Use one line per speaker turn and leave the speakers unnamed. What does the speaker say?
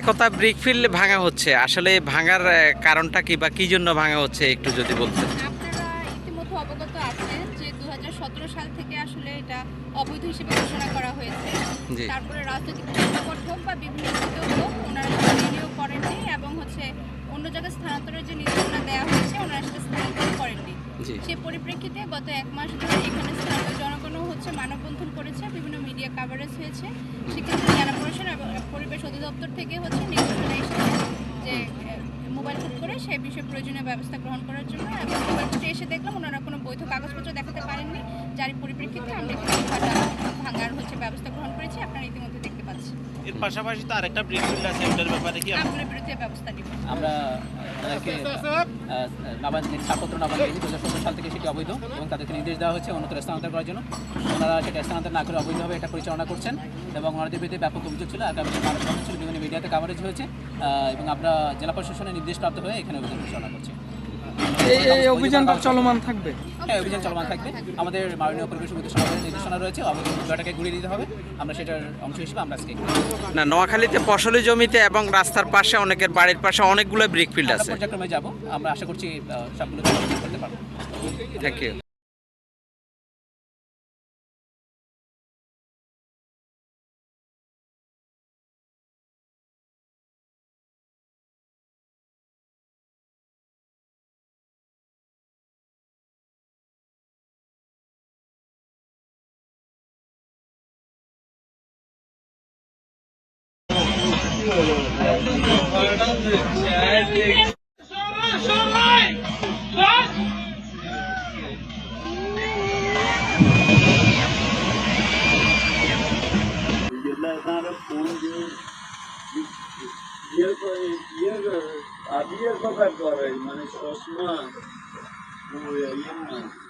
একতা brickfield ভাঙা হচ্ছে। আসলে ভাঙার কারণটা কি বা কি জন্য ভাঙা হচ্ছে একটু যদি বলতেন?
সাল থেকে আসলে এটা অবৈধ হিসেবে ঘোষণা করা হয়েছে। তারপরে রাজনৈতিক প্রেক্ষাপট হোক বা বিভিন্ন হোক ওনারা রিনিউ করেননি এবং হচ্ছে অন্য জায়গায় স্থানান্তরের যে নির্দেশনা দেওয়া হয়েছে ওনারা সেটা স্থানান্তর করেননি। সে পরিপ্রেক্ষিতে গত এক মাস ধরে এখানে স্থানীয় জনগণও হচ্ছে মানববন্ধন করেছে বিভিন্ন মিডিয়া কাভারেজ হয়েছে। সেক্ষেত্রে জেলা প্রশাসন এবং পরিবেশ অধিদপ্তর থেকে হচ্ছে নির্দেশনা এসেছে যে আহ, মোবাইল বুক করে সেই বিষয়ে প্রয়োজনীয় ব্যবস্থা গ্রহণ করার জন্য এবং মোবাইল এসে দেখলাম ওনারা কোনো বৈধ কাগজপত্র দেখাতে পারেননি যার পরিপ্রেক্ষিতে আমরা এখানে ভাটা ভাঙার হচ্ছে ব্যবস্থা গ্রহণ করেছি আপনারা ইতিমধ্যে দেখতে পাচ্ছেন
এর পাশাপাশি তো আরেকটা ব্রিকফিল্ড আছে ওটার ব্যাপারে কি
আপনার বিরুদ্ধে ব্যবস্থা নিব।
আমরা তাদেরকে নবান ছাড়পত্র নবান দু হাজার সতেরো সাল থেকে সেটি অবৈধ এবং তাদেরকে নির্দেশ দেওয়া হয়েছে অন্যত্র স্থানান্তর করার জন্য। ওনারা সেটা স্থানান্তর না করে অবৈধভাবে এটা পরিচালনা করছেন এবং ওনাদের বিরুদ্ধে ব্যাপক অভিযোগ ছিল বন্ধন ছিল বিভিন্ন মিডিয়াতে কাভারেজ হয়েছে এবং আমরা জেলা প্রশাসনের নির্দেশ প্রাপ্ত হয়ে এখানে অভিযান পরিচালনা করছি।
এই এই অভিযানটা চলমান থাকবে?
হ্যাঁ অভিযান চলমান থাকবে। আমাদের মাননীয় পরিবেশ বিদ্যুৎ সমাবেশের নির্দেশনা রয়েছে অবৈধ বিষয়টাকে ঘুরিয়ে দিতে হবে। আমরা সেটার অংশ হিসেবে আমরা আজকে
না নোয়াখালীতে ফসলি জমিতে এবং রাস্তার পাশে অনেকের বাড়ির পাশে অনেকগুলো ব্রিক
ফিল্ড
আছে।
পর্যায়ক্রমে যাব। আমরা আশা করছি সবগুলো করতে পারব।
Thank you
Yıllardan on gün yer yer abi yer bakar var yani Osman. Bu yayınla